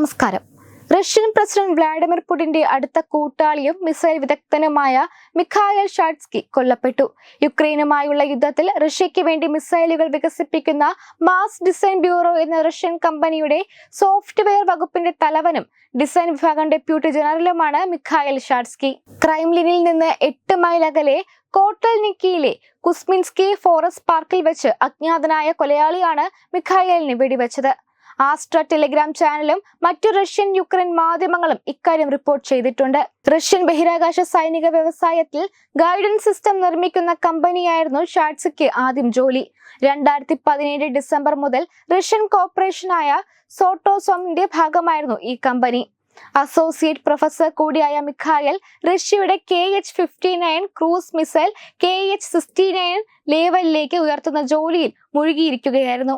നമസ്കാരം. Russian president Vladimir പുടിന്റെ അടുത്ത കൂട്ടാളിയും missile വിദഗ്ധനുമായ Mikhael ഷാട്സ്കി കൊല്ലപ്പെട്ടു. യുക്രൈനുമായുള്ള യുദ്ധത്തിൽ റഷ്യയ്ക്ക് വേണ്ടി മിസൈലുകൾ വികസിപ്പിക്കുന്ന മാസ് ഡിസൈൻ ബ്യൂറോ എന്ന റഷ്യൻ കമ്പനിയുടെ സോഫ്റ്റ്വെയർ വകുപ്പിന്റെ തലവനും ഡിസൈൻ വിഭാഗം ഡെപ്യൂട്ടി ജനറലുമാണ് മിഖായൽ ഷാട്സ്കി. ക്രൈംലിനിൽ നിന്ന് എട്ട് മൈൽ അകലെ കോട്ടൽനിക്കിയിലെ കുസ്മിൻസ്കി ഫോറസ്റ്റ് പാർക്കിൽ വെച്ച് അജ്ഞാതനായ കൊലയാളിയാണ് മിഖായലിനെ വെടിവെച്ചത്. ആസ്ട്ര ടെലിഗ്രാം ചാനലും മറ്റു റഷ്യൻ യുക്രൈൻ മാധ്യമങ്ങളും ഇക്കാര്യം റിപ്പോർട്ട് ചെയ്തിട്ടുണ്ട്. റഷ്യൻ ബഹിരാകാശ സൈനിക വ്യവസായത്തിൽ ഗൈഡൻസ് സിസ്റ്റം നിർമ്മിക്കുന്ന കമ്പനിയായിരുന്നു ഷാട്സിക്ക് ആദ്യം ജോലി. രണ്ടായിരത്തി പതിനേഴ് ഡിസംബർ മുതൽ റഷ്യൻ കോർപ്പറേഷനായ സോട്ടോസോമിന്റെ ഭാഗമായിരുന്നു ഈ കമ്പനി. അസോസിയേറ്റ് പ്രൊഫസർ കൂടിയായ മിഖായൽ റഷ്യയുടെ K H fifty nine cruise missile K H sixty nine ലേവലിലേക്ക് ഉയർത്തുന്ന ജോലിയിൽ മുഴുകിയിരിക്കുകയായിരുന്നു.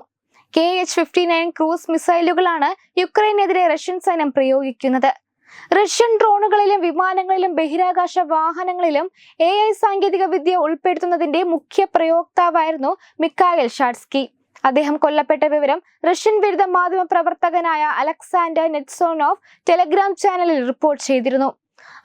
K H fifty nine cruise മിസൈലുകളാണ് യുക്രൈനെതിരെ റഷ്യൻ സൈന്യം പ്രയോഗിക്കുന്നത്. റഷ്യൻ ഡ്രോണുകളിലും വിമാനങ്ങളിലും ബഹിരാകാശ വാഹനങ്ങളിലും എ ഐ സാങ്കേതിക വിദ്യ ഉൾപ്പെടുത്തുന്നതിന്റെ മുഖ്യ പ്രയോക്താവായിരുന്നു മിക്കായൽ ഷാഡ്സ്കി അദ്ദേഹം കൊല്ലപ്പെട്ട വിവരം റഷ്യൻ വിരുദ്ധ മാധ്യമ പ്രവർത്തകനായ അലക്സാണ്ടർ നെറ്റ്സോണോഫ് ടെലഗ്രാം ചാനലിൽ റിപ്പോർട്ട് ചെയ്തിരുന്നു.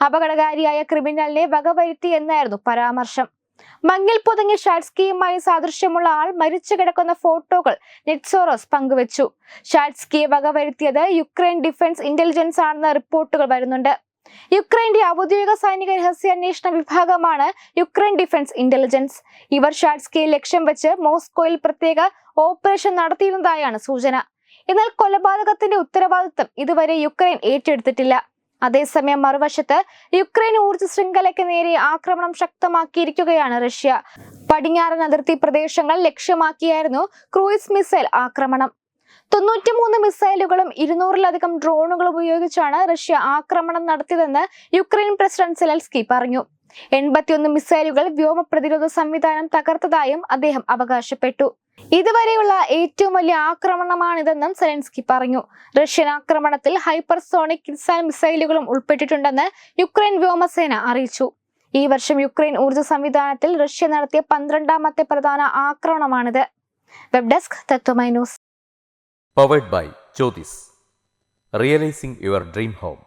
അപകടകാരിയായ ക്രിമിനലിനെ വകവരുത്തി എന്നായിരുന്നു പരാമർശം. മങ്ങിൽ പൊതുങ്ങി ഷാറ്റ്സ്കിയുമായി സാദൃശ്യമുള്ള ആൾ മരിച്ചു കിടക്കുന്ന ഫോട്ടോകൾ നെറ്റ്സോറോസ് പങ്കുവച്ചു. ഷാറ്റ്സ്കിയെ വകവരുത്തിയത് യുക്രൈൻ ഡിഫൻസ് ഇന്റലിജൻസ് ആണെന്ന റിപ്പോർട്ടുകൾ വരുന്നുണ്ട്. യുക്രൈന്റെ ഔദ്യോഗിക സൈനിക രഹസ്യാന്വേഷണ വിഭാഗമാണ് യുക്രൈൻ ഡിഫൻസ് ഇന്റലിജൻസ്. ഇവർ ഷാറ്റ്സ്കിയെ ലക്ഷ്യം വെച്ച് മോസ്കോയിൽ പ്രത്യേക ഓപ്പറേഷൻ നടത്തിയിരുന്നതായാണ് സൂചന. എന്നാൽ കൊലപാതകത്തിന്റെ ഉത്തരവാദിത്തം ഇതുവരെ യുക്രൈൻ ഏറ്റെടുത്തിട്ടില്ല. അതേസമയം മറുവശത്ത് യുക്രൈൻ ഊർജ ശൃംഖലയ്ക്ക് നേരെ ആക്രമണം ശക്തമാക്കിയിരിക്കുകയാണ് റഷ്യ. പടിഞ്ഞാറൻ അതിർത്തി പ്രദേശങ്ങൾ ലക്ഷ്യമാക്കിയായിരുന്നു ക്രൂയിസ് മിസൈൽ ആക്രമണം. തൊണ്ണൂറ്റിമൂന്ന് മിസൈലുകളും ഇരുന്നൂറിലധികം ഡ്രോണുകളും ഉപയോഗിച്ചാണ് റഷ്യ ആക്രമണം നടത്തിയതെന്ന് യുക്രൈൻ പ്രസിഡന്റ് സെലൻസ്കി പറഞ്ഞു. എൺപത്തിയൊന്ന് മിസൈലുകൾ വ്യോമ പ്രതിരോധ സംവിധാനം തകർത്തതായും അദ്ദേഹം അവകാശപ്പെട്ടു. ഇതുവരെയുള്ള ഏറ്റവും വലിയ ആക്രമണമാണിതെന്നും സെലൻസ്കി പറഞ്ഞു. റഷ്യൻ ആക്രമണത്തിൽ ഹൈപ്പർസോണിക് കിസാൻ മിസൈലുകളും ഉൾപ്പെട്ടിട്ടുണ്ടെന്ന് യുക്രൈൻ വ്യോമസേന അറിയിച്ചു. ഈ വർഷം യുക്രൈൻ ഊർജ സംവിധാനത്തിൽ റഷ്യ നടത്തിയ പന്ത്രണ്ടാമത്തെ പ്രധാന ആക്രമണമാണിത്. Web desk Tatwamayi news. Powered by Jyothis realising your dream home